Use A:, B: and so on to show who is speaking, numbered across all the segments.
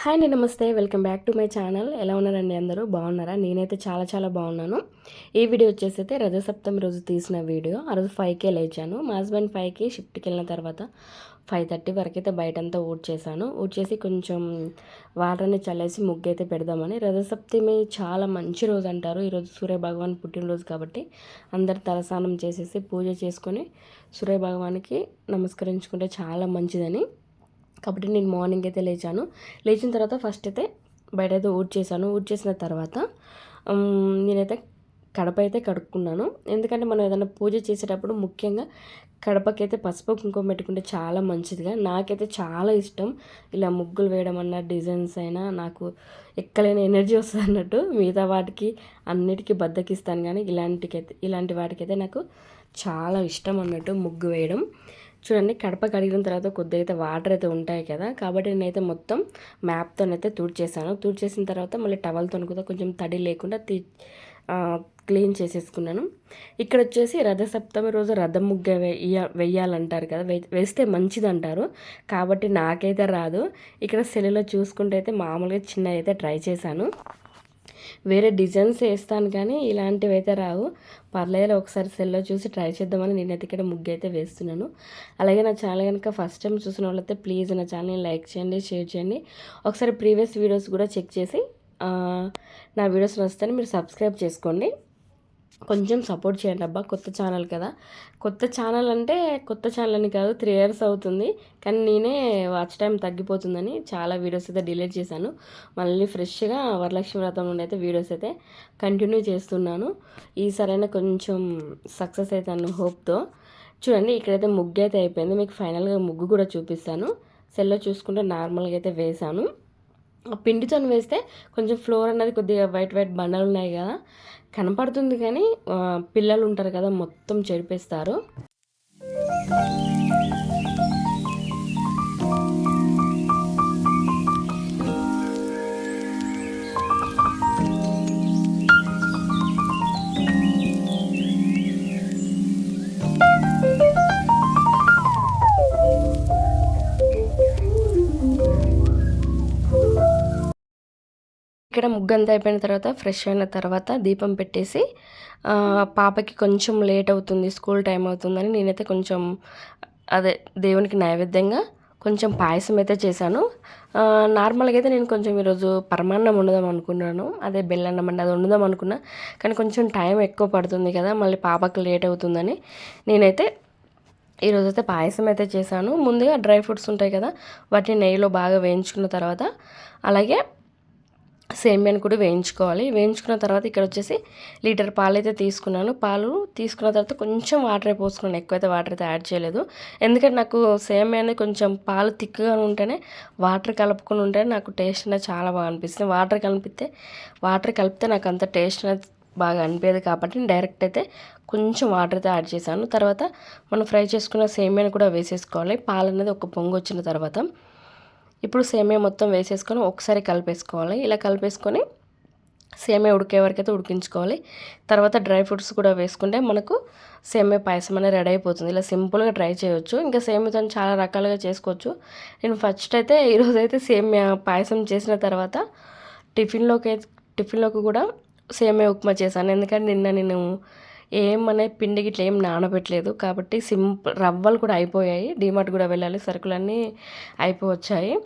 A: Hi అండి నమస్తే. Welcome back to my channel. ఎలా ఉన్నారండి అందరూ? బాగున్నారా? నేనైతే చాలా చాలా బాగున్నాను. ఈ వీడియో వచ్చేసి అయితే రజసప్తమి రోజు తీసిన వీడియో. ఆ రోజు ఫైవ్కే లేచాను. మా హస్బెండ్ ఫైవ్కి షిఫ్ట్కి వెళ్ళిన తర్వాత ఫైవ్ థర్టీ వరకు అయితే బయటంతా ఊడ్ చేశాను. ఊడ్ చేసి కొంచెం వాటర్ని చల్లేసి ముగ్గు అయితే పెడదామని. రథసప్తమి చాలా మంచి రోజు అంటారు. ఈరోజు సూర్య భగవాన్ పుట్టినరోజు కాబట్టి అందరు తలస్నానం చేసేసి పూజ చేసుకొని సూర్యభగవానికి నమస్కరించుకుంటే చాలా మంచిదని. కాబట్టి నేను మార్నింగ్ అయితే లేచాను. లేచిన తర్వాత ఫస్ట్ అయితే బయట అయితే ఊడ్ చేశాను ఊడ్ చేసిన తర్వాత నేనైతే కడప అయితే కడుక్కున్నాను. ఎందుకంటే మనం ఏదైనా పూజ చేసేటప్పుడు ముఖ్యంగా కడపకైతే పసుపు కుంకుమ పెట్టుకుంటే చాలా మంచిదిగా. నాకైతే చాలా ఇష్టం. ఇలా ముగ్గులు వేయడం అన్న డిజైన్స్ అయినా నాకు ఎక్కలేని ఎనర్జీ వస్తుంది అన్నట్టు. మిగతా వాటికి అన్నిటికీ బద్దకిస్తాను. కానీ ఇలాంటికైతే ఇలాంటి వాటికైతే నాకు చాలా ఇష్టం అన్నట్టు ముగ్గు వేయడం. చూడండి కడప కడిగిన తర్వాత కొద్దిగా అయితే వాటర్ అయితే ఉంటాయి కదా. కాబట్టి నేనైతే మొత్తం మ్యాప్తోనైతే తుడిచేసాను తుడిచేసిన తర్వాత మళ్ళీ టవల్తో కూడా కొంచెం తడి లేకుండా తీ క్లీన్ చేసేసుకున్నాను. ఇక్కడ వచ్చేసి రథసప్తమి రోజు రథం ముగ్గ వెయ్య వేయాలంటారు కదా. వేస్తే మంచిది అంటారు కాబట్టి నాకైతే రాదు. ఇక్కడ సెల్లులో చూసుకుంటే అయితే మామూలుగా చిన్నదైతే అయితే ట్రై చేశాను. వేరే డిజైన్స్ వేస్తాను కానీ ఇలాంటివి అయితే రావు. పర్లేదు ఒకసారి సెల్లో చూసి ట్రై చేద్దామని నేనైతే ఇక్కడ ముగ్గు అయితే వేస్తున్నాను. అలాగే నా ఛానల్ కనుక ఫస్ట్ టైం చూసిన వాళ్ళైతే ప్లీజ్ నా ఛానల్ని లైక్ చేయండి షేర్ చేయండి. ఒకసారి ప్రీవియస్ వీడియోస్ కూడా చెక్ చేసి నా వీడియోస్ నచ్చితే మీరు సబ్స్క్రైబ్ చేసుకోండి. కొంచెం సపోర్ట్ చేయండి అబ్బా కొత్త ఛానల్ కదా. కొత్త ఛానల్ అంటే కొత్త ఛానల్ అని కాదు త్రీ ఇయర్స్ అవుతుంది. కానీ నేనే వాచ్ టైం తగ్గిపోతుందని చాలా వీడియోస్ అయితే డిలీట్ చేశాను. మళ్ళీ ఫ్రెష్గా వరలక్ష్మి వ్రతం నుండి అయితే వీడియోస్ అయితే కంటిన్యూ చేస్తున్నాను. ఈసారైనా కొంచెం సక్సెస్ అవుతాను హోప్తో చూడండి ఇక్కడైతే ముగ్గు అయితే అయిపోయింది. మీకు ఫైనల్గా ముగ్గు కూడా చూపిస్తాను. సెల్లో చూసుకుంటే నార్మల్గా అయితే వేశాను. పిండితో వేస్తే కొంచెం ఫ్లోర్ అన్నది కొద్దిగా వైట్ వైట్ బండలు ఉన్నాయి కదా. కనపడుతుంది కానీ పిల్లలు ఉంటారు కదా మొత్తం చెడిపేస్తారు ఇక్కడ ముగ్గంతా అయిపోయిన తర్వాత ఫ్రెష్ అయిన తర్వాత దీపం పెట్టేసి పాపకి కొంచెం లేట్ అవుతుంది స్కూల్ టైం అవుతుందని నేనైతే కొంచెం అదే దేవునికి నైవేద్యంగా కొంచెం పాయసం అయితే చేశాను. నార్మల్గా అయితే నేను కొంచెం ఈరోజు పరమాన్నం వండుదాం అనుకున్నాను. అదే బెల్లన్నం అండి అది వండుదాం అనుకున్నా. కానీ కొంచెం టైం ఎక్కువ పడుతుంది కదా మళ్ళీ పాపకి లేట్ అవుతుందని నేనైతే ఈరోజు అయితే పాయసం అయితే చేశాను. ముందుగా డ్రై ఫ్రూట్స్ ఉంటాయి కదా వాటిని నెయ్యిలో బాగా వేయించుకున్న తర్వాత అలాగే సేమియాని కూడా వేయించుకోవాలి. వేయించుకున్న తర్వాత ఇక్కడ వచ్చేసి లీటర్ పాలు అయితే తీసుకున్నాను. పాలు తీసుకున్న తర్వాత కొంచెం వాటర్ పోసుకున్నాను. ఎక్కువైతే వాటర్ అయితే యాడ్ చేయలేదు. ఎందుకంటే నాకు సేమియాని కొంచెం పాలు తిక్కుగా ఉంటేనే వాటర్ కలుపుకుని ఉంటేనే నాకు టేస్ట్ అనేది చాలా బాగా అనిపిస్తుంది. వాటర్ కలిపితే వాటర్ కలిపితే నాకు అంత టేస్ట్ అనేది బాగా అనిపించదు కాబట్టి నేను డైరెక్ట్ అయితే కొంచెం వాటర్ అయితే యాడ్ చేశాను. తర్వాత మనం ఫ్రై చేసుకున్న సేమియాని కూడా వేసేసుకోవాలి. పాలు అనేది ఒక పొంగు వచ్చిన తర్వాత ఇప్పుడు సేమియా మొత్తం వేసేసుకొని ఒకసారి కలిపేసుకోవాలి. ఇలా కలిపేసుకొని సేమియా ఉడికే వరకు అయితే ఉడికించుకోవాలి. తర్వాత డ్రై ఫ్రూట్స్ కూడా వేసుకుంటే మనకు సేమియా పాయసం అనేది రెడీ అయిపోతుంది. ఇలా సింపుల్గా ట్రై చేయొచ్చు. ఇంకా సేమియాతో చాలా రకాలుగా చేసుకోవచ్చు. నేను ఫస్ట్ అయితే ఈరోజు అయితే సేమియా పాయసం చేసిన తర్వాత టిఫిన్లోకి టిఫిన్లోకి కూడా సేమియా ఉప్మా చేశాను. ఎందుకంటే నిన్న నేను ఏమనే పిండి గిట్ల ఏం నానబెట్టలేదు. కాబట్టి సింపుల్ రవ్వలు కూడా అయిపోయాయి. డీమార్ట్ కూడా వెళ్ళాలి. సరుకులన్నీ అయిపోవచ్చాయి.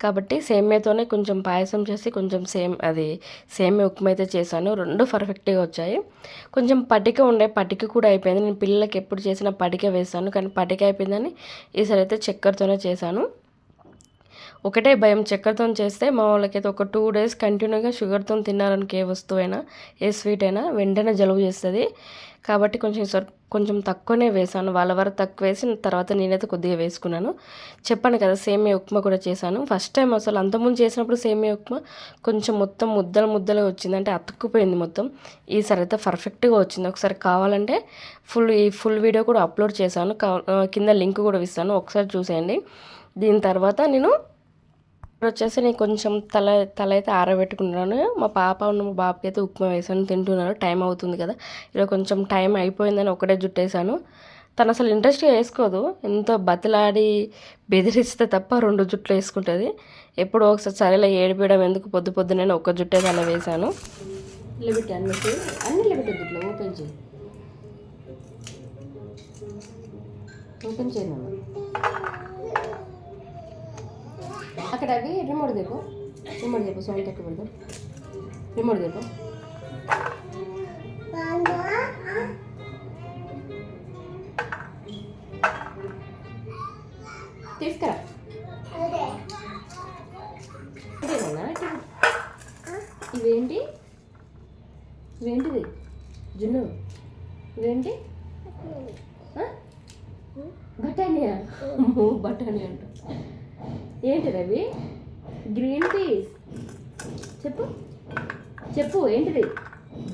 A: కాబట్టి సేమ్యతోనే కొంచెం పాయసం చేసి కొంచెం సేమ్ అది సేమ్య ఉప్మా అయితే చేశాను. రెండు పర్ఫెక్ట్గా వచ్చాయి. కొంచెం పటిక ఉండే పటిక కూడా అయిపోయింది. నేను పిల్లలకి ఎప్పుడు చేసిన పటిక వేస్తాను. కానీ పటిక అయిపోయిందని ఈసారి అయితే చక్కెరతోనే చేశాను. ఒకటే భయం చక్కెరతో చేస్తే మా వాళ్ళకైతే ఒక టూ డేస్ కంటిన్యూగా షుగర్తో తిన్నారనుకో ఏ వస్తువైనా ఏ స్వీట్ అయినా వెంటనే జలుబు చేస్తుంది. కాబట్టి కొంచెం కొంచెం తక్కువనే వేసాను వాళ్ళ వరకు తక్కువ వేసి తర్వాత నేనైతే కొద్దిగా వేసుకున్నాను. చెప్పాను కదా సేమియా ఉప్మా కూడా చేశాను. ఫస్ట్ టైం అసలు అంతకుముందు చేసినప్పుడు సేమియా ఉప్మా కొంచెం మొత్తం ముద్దలు ముద్దలుగా వచ్చింది. అంటే అతుక్కుపోయింది మొత్తం. ఈసారి అయితే పర్ఫెక్ట్గా వచ్చింది. ఒకసారి కావాలంటే ఫుల్ ఈ ఫుల్ వీడియో కూడా అప్లోడ్ చేశాను. కింద లింక్ కూడా ఇస్తాను. ఒకసారి చూసేయండి. దీని తర్వాత నేను వచ్చేసి నేను కొంచెం తల తల అయితే ఆరబెట్టుకున్నాను. మా పాప ఉన్న మా బాబుకి అయితే ఉప్మా వేసాను తింటున్నారు. టైం అవుతుంది కదా. ఇలా కొంచెం టైం అయిపోయిందని ఒకటే జుట్టేసాను తను అసలు ఇంట్రెస్ట్గా వేసుకోదు. ఎంతో బతిలాడి బెదిరిస్తే తప్ప రెండు జుట్లు వేసుకుంటుంది. ఎప్పుడో ఒకసారి సరేలా ఏడిపీయడం ఎందుకు పొద్దు పొద్దునే ఒక్క జుట్టే తన వేశాను. లిమిట్ అన్నిటి అన్ని నిలబెట్టే జుట్లు ఓపెన్ చేయి. ఓపెన్ చేయను అక్కడ అవి రిమోట్ దేపో రిమోట్ దేపో సౌండ్ తక్కువ పెడదాం రిమోట్ దేపో తీసుకురా. ఇదేనా? ఇవేంటి ఇవేంటిది జున్ను. ఇవేంటి బఠానీయా? అమ్మో బఠానీ అంట. ఏంటి రవి? గ్రీన్ పీస్ చెప్పు. చెప్పు ఏంటిది?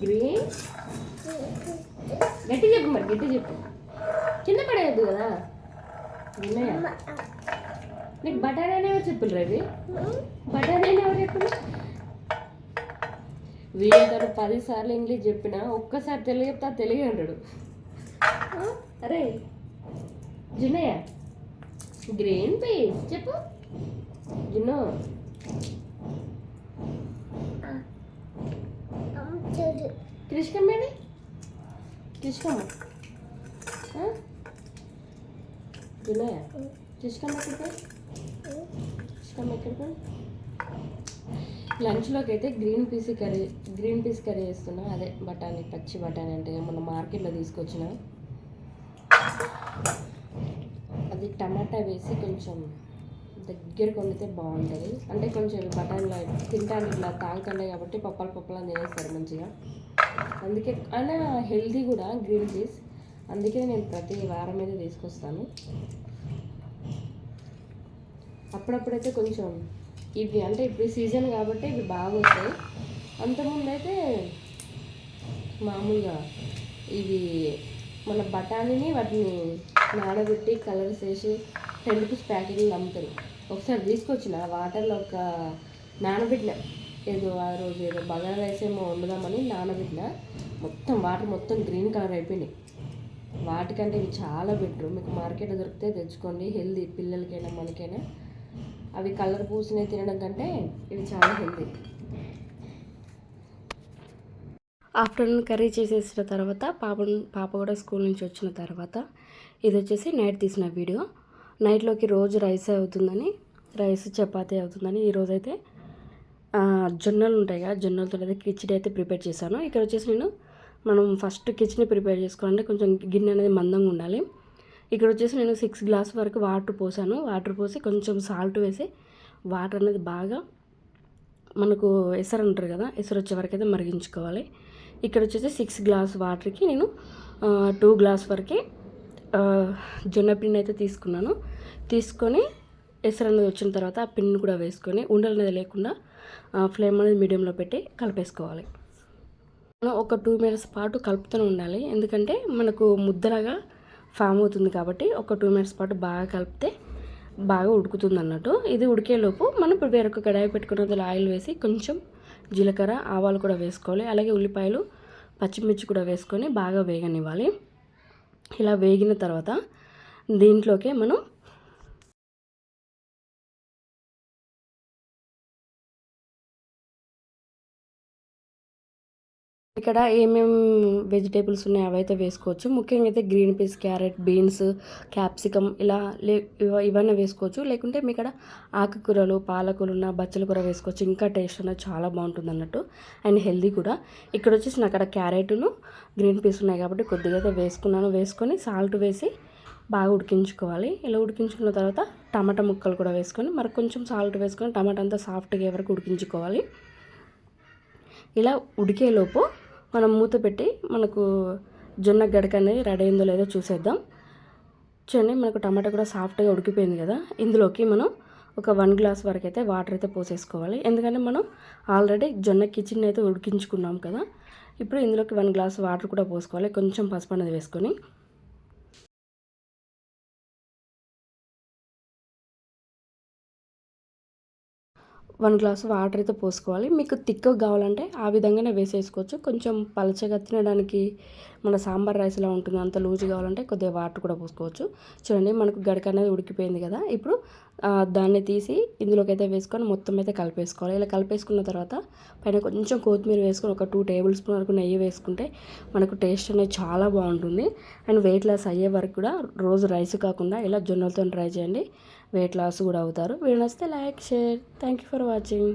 A: గ్రీన్ గట్టి చెప్పు మరి గట్టి చెప్పు. కింద పడేయద్దు కదా. విన్నయ్య నీకు బఠానీ ఎవరు చెప్పులు రవి. బఠానీ ఎవరు చెప్పులు వీళ్ళతో పదిసార్లు ఇంగ్లీష్ చెప్పినా ఒక్కసారి తెలుగు చెప్తా తెలుగు అంటాడు? అరే జున్నయ్య గ్రీన్ పీస్ చెప్పు. జున్ను కృష్ణమ్మ ఆ? జున్నయ్య కృష్ణమ్మ కృష్ణమ్మ ఎక్కడికి లంచ్లోకి అయితే green peas curry green peas curry చేస్తున్నా అదే బఠానీ పచ్చి బఠానీ అంటే మన మార్కెట్లో తీసుకొచ్చిన. అది టమాటా వేసి కొంచెం దగ్గరకు వండితే బాగుంటుంది. అంటే కొంచెం బఠానీలో తింటానికి ఇట్లా తాగుతుండే కాబట్టి పప్పలు పప్పలు తినేస్తారు మంచిగా. అందుకే అయినా హెల్దీ కూడా గ్రీన్ పీస్. అందుకే నేను ప్రతి వారం మీద తీసుకొస్తాను. అప్పుడప్పుడైతే కొంచెం ఇవి అంటే ఇప్పుడు సీజన్ కాబట్టి ఇవి బాగా వస్తాయి. అంతకుముందు అయితే మామూలుగా ఇవి మన బఠానీని వాటిని నానబెట్టి కలర్స్ వేసి టెన్ రూపీస్ ప్యాకెట్లు అమ్ముతారు. ఒకసారి తీసుకొచ్చిన వాటర్లో ఒక నానబెట్టిన. ఏదో ఆ రోజు ఏదో బగారా రైస్ ఏమో వండుదామని నానబెట్టిన. మొత్తం వాటర్ మొత్తం గ్రీన్ కలర్ అయిపోయినాయి. వాటికంటే ఇవి చాలా బెటర్. మీకు మార్కెట్లో దొరికితే తెచ్చుకోండి. హెల్దీ పిల్లలకైనా మనకైనా. అవి కలర్ పూసినవి తినడం కంటే ఇవి చాలా హెల్దీ. ఆఫ్టర్నూన్ కర్రీ చేసేసిన తర్వాత పాప పాప కూడా స్కూల్ నుంచి వచ్చిన తర్వాత ఇది వచ్చేసి నైట్ తీసిన వీడియో. నైట్లోకి రోజు రైస్ అవుతుందని రైస్ చపాతీ అవుతుందని ఈరోజు అయితే జొన్నలు ఉంటాయి కదా జొన్నలతో అయితే కిచిడి అయితే ప్రిపేర్ చేశాను. ఇక్కడ వచ్చేసి నేను మనం ఫస్ట్ కిచెన్ ప్రిపేర్ చేసుకోవాలంటే కొంచెం గిన్నె అనేది మందంగా ఉండాలి. ఇక్కడ వచ్చేసి నేను సిక్స్ గ్లాస్ వరకు వాటర్ పోసాను. వాటర్ పోసి కొంచెం సాల్ట్ వేసి వాటర్ అనేది బాగా మనకు ఎసరు అంటారు కదా ఎసరు వచ్చే వరకు అయితే మరిగించుకోవాలి. ఇక్కడ వచ్చేసి సిక్స్ గ్లాస్ వాటర్కి నేను టూ గ్లాస్ వరకు జొన్న పిండి అయితే తీసుకున్నాను. తీసుకొని ఎసరు అనేది వచ్చిన తర్వాత ఆ పిండిని కూడా వేసుకొని ఉండలు అనేది లేకుండా ఫ్లేమ్ అనేది మీడియంలో పెట్టి కలిపేసుకోవాలి. మనం ఒక టూ మినిట్స్ పాటు కలుపుతూనే ఉండాలి. ఎందుకంటే మనకు ముద్దలాగా ఫామ్ అవుతుంది కాబట్టి ఒక టూ మినిట్స్ పాటు బాగా కలిపితే బాగా ఉడుకుతుంది అన్నట్టు. ఇది ఉడికేలోపు మనం ఇప్పుడు వేరొక కడాయి పెట్టుకున్న అందులో ఆయిల్ వేసి కొంచెం జీలకర్ర ఆవాలు కూడా వేసుకోవాలి. అలాగే ఉల్లిపాయలు పచ్చిమిర్చి కూడా వేసుకొని బాగా వేగనివ్వాలి. ఇలా వేగిన తర్వాత దీంట్లోకే మనం ఇక్కడ ఏమేమి వెజిటేబుల్స్ ఉన్నాయో అవైతే వేసుకోవచ్చు. ముఖ్యంగా అయితే green peas carrot beans capsicum ఇలా లే ఇవన్నీ వేసుకోవచ్చు. లేకుంటే మీ ఇక్కడ ఆకుకూరలు పాలకూరలు బచ్చల కూర వేసుకోవచ్చు. ఇంకా టేస్ట్ అనేది చాలా బాగుంటుంది అన్నట్టు. అండ్ హెల్దీ కూడా. ఇక్కడ వచ్చేసి నాకు అక్కడ క్యారెట్ను గ్రీన్ పీస్ ఉన్నాయి కాబట్టి కొద్దిగా అయితే వేసుకున్నాను. వేసుకొని సాల్ట్ వేసి బాగా ఉడికించుకోవాలి. ఇలా ఉడికించుకున్న తర్వాత టమాటా ముక్కలు కూడా వేసుకొని మరి కొంచెం సాల్ట్ వేసుకొని టమాటా అంతా సాఫ్ట్గా ఎవరికి వరకు ఉడికించుకోవాలి. ఇలా ఉడికేలోపు మనం మూత పెట్టి మనకు జొన్న గడక అనేది రెడీ అయిందో లేదో చూసేద్దాం. చూడండి మనకు టమాటా కూడా సాఫ్ట్గా ఉడికిపోయింది కదా. ఇందులోకి మనం ఒక వన్ గ్లాస్ వరకు అయితే వాటర్ అయితే పోసేసుకోవాలి. ఎందుకంటే మనం ఆల్రెడీ జొన్న కిచెన్ అయితే ఉడికించుకున్నాం కదా. ఇప్పుడు ఇందులోకి వన్ గ్లాస్ వాటర్ కూడా పోసుకోవాలి. కొంచెం పసుపు అనేది వేసుకొని వన్ గ్లాస్ వాటర్ అయితే పోసుకోవాలి. మీకు తిక్కువ కావాలంటే ఆ విధంగానే వేసేసుకోవచ్చు. కొంచెం పలచగా తినడానికి మన సాంబార్ రైస్ ఎలా ఉంటుంది. అంత లూజ్ కావాలంటే కొద్దిగా వాటర్ కూడా పోసుకోవచ్చు. చూడండి మనకు గడక అనేది ఉడికిపోయింది కదా. ఇప్పుడు దాన్ని తీసి ఇందులోకైతే వేసుకొని మొత్తం అయితే కలిపేసుకోవాలి. ఇలా కలిపేసుకున్న తర్వాత పైన కొంచెం కొత్తిమీర వేసుకొని ఒక టూ టేబుల్ స్పూన్ వరకు నెయ్యి వేసుకుంటే మనకు టేస్ట్ అనేది చాలా బాగుంటుంది. అండ్ వెయిట్ లాస్ అయ్యే వరకు కూడా రోజు రైస్ కాకుండా ఇలా జొన్నలతో ట్రై చేయండి. వెయిట్ లాస్ కూడా అవుతారు. వీడియో నచ్చితే like share thank you for watching